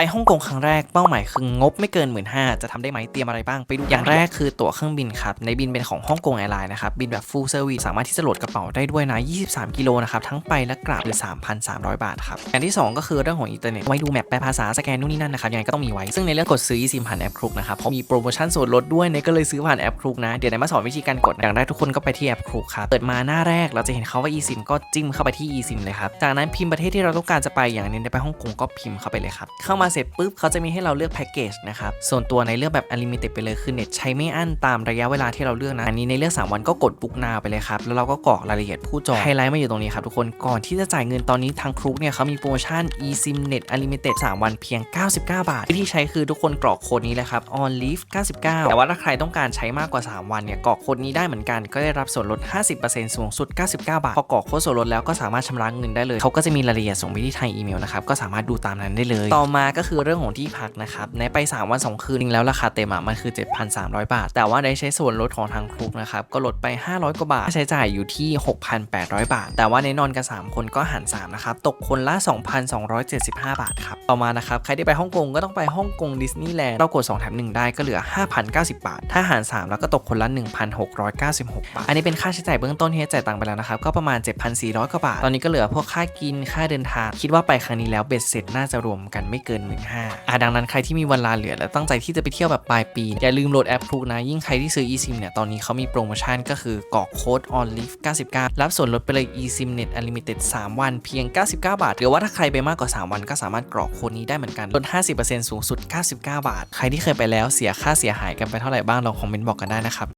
ไปฮ่องกงครั้งแรกเป้าหมายคืองบไม่เกิน1 5ื่นห้าจะทำได้ไหมเตรียมอะไรบ้างไปดูอย่างแรกคือตั๋วเครื่องบินครับ ในบินเป็นของฮ่องกงแอร์ไลน์นะครับ บินแบบ full service สามารถที่จะโหลดกระเป๋าได้ด้วยนะ 23 กิโลนะครับ ทั้งไปและกลับหรือ 3,300 บาทครับอย่างที่ 2 ก็คือเรื่องของอินเทอร์เน็ตไว้ดูแมปแปลภาษาสแกนนู่นนี่นั่นนะครับยังไงก็ต้องมีไว้ซึ่งในเรื่องกดซื้อ eSIM ผ่านแอปครุกนะครับเพราะมีโปรโมชั่นส่วนลดด้วยเนี่ยก็เลยซื้อผ่านแอปครุกนะเดี๋ยวเนมาสอนวิธีการกดอย่างแรกทุกคนก็ไปที่แอปครุกครับเปิดมาหน้าแรกเราจะเห็นเขาว่า eSIM ก็จิ้มเข้าไปที่ eSIM เลยครับจากนั้นพิมพ์ประเทศที่เราต้องการจะไปอย่างนี้ไปฮ่องกงก็พิมพ์เข้าไปเลยครับเข้ามาเสร็จปุ๊บเขาจะมีให้เราเลือกแพ็กเกจนะครับส่วนตัวในเลือกแบบ unlimited ไปเลยคือเน็ตใช้ไม่อั้นตามระยะเวลาที่เราเลือกนะอันนี้ในเลือก 3 วันก็กดบุ๊กนาไปเลยครับแล้วเราก็กรอกรายละเอียดผู้จองไฮไลท์มาอยู่ตรงนี้ครับทุกคนก่อนที่จะจ่ายเงินตอนนี้ทางครุกเนี่ยเขามีโปรโมชั่น eSIM Net Unlimited 3 วันเพียง 99 บาท วิธีใช้คือทุกคนกรอกโค้ดนี้เลยครับ on leave 99 แต่ว่าถ้าใครต้องการใช้มากกว่า 3 วันเนี่ยกรอกโค้ดนี้ได้เหมือนกันก็ได้รับส่วนลด 50%สูงสุด 99 บาท พอกรอกโค้ดส่วนลดแล้วก็สามารถชำระเงินได้เลยเขาก็จะมีรายละเอียดส่งไปที่ทางอีเมลนะครับก็สามารถดูตามนั้นได้เลย ต่อมาก็คือเรื่องของที่พักนะครับในไป 3 วัน 2 คืนจริงแล้วราคาเต็มอะมันคือ 7,300 บาท แต่ว่าได้ใช้ส่วนลดของทางครุกนะครับก็ลดไป 500 กว่าบาทใช้จ่ายอยู่ที่ 6,800 บาท แต่ว่าในนอนกัน 3 คนก็หาร3นะครับตกคนละ 2,275 บาทครับต่อมานะครับใครที่ไปฮ่องกงก็ต้องไปฮ่องกงดิสนีย์แลนด์เรากด2แถม1ได้ก็เหลือ 5,090 บาท ถ้าหาร 3 แล้วก็ตกคนละ 1,696 บาท อันนี้เป็นค่าใช้จ่ายเบื้องต้นที่จ่ายตังค์ไปแล้วนะครับก็ประมาณ 7,400 กว่าบาท ตอนนี้ก็เหลือพวกค่ากินค่าเดินทางคิดว่าไปครั้งนี้แล้วเบ็ดเสร็จน่าจะรวมกันไม่เกิน1 5ื่นอะดังนั้นใครที่มีเวลาเหลือและตั้งใจที่จะไปเที่ยวแบบปลายปี อย่าลืมโหลดแอปพลูกนะ ยิ่งใครที่ซื้อ eSIM เนี่ย ตอนนี้เขามีโปรโมชั่นก็คือกรอกโค้ด on leave 99 รับส่วนลดไปเลย eSIM Net Unlimited 3 วันเพียง 99 บาท หรือว่าถ้าใครไปมากกว่า 3 วันก็สามารถกรอกโค้ดนี้ได้เหมือนกันลด 50%สูงสุด 99 บาท ใครที่เคยไปแล้วเสียค่าเสียหายกันไปเท่าไหร่บ้างลองคอมเมนต์บอกกันได้นะครับ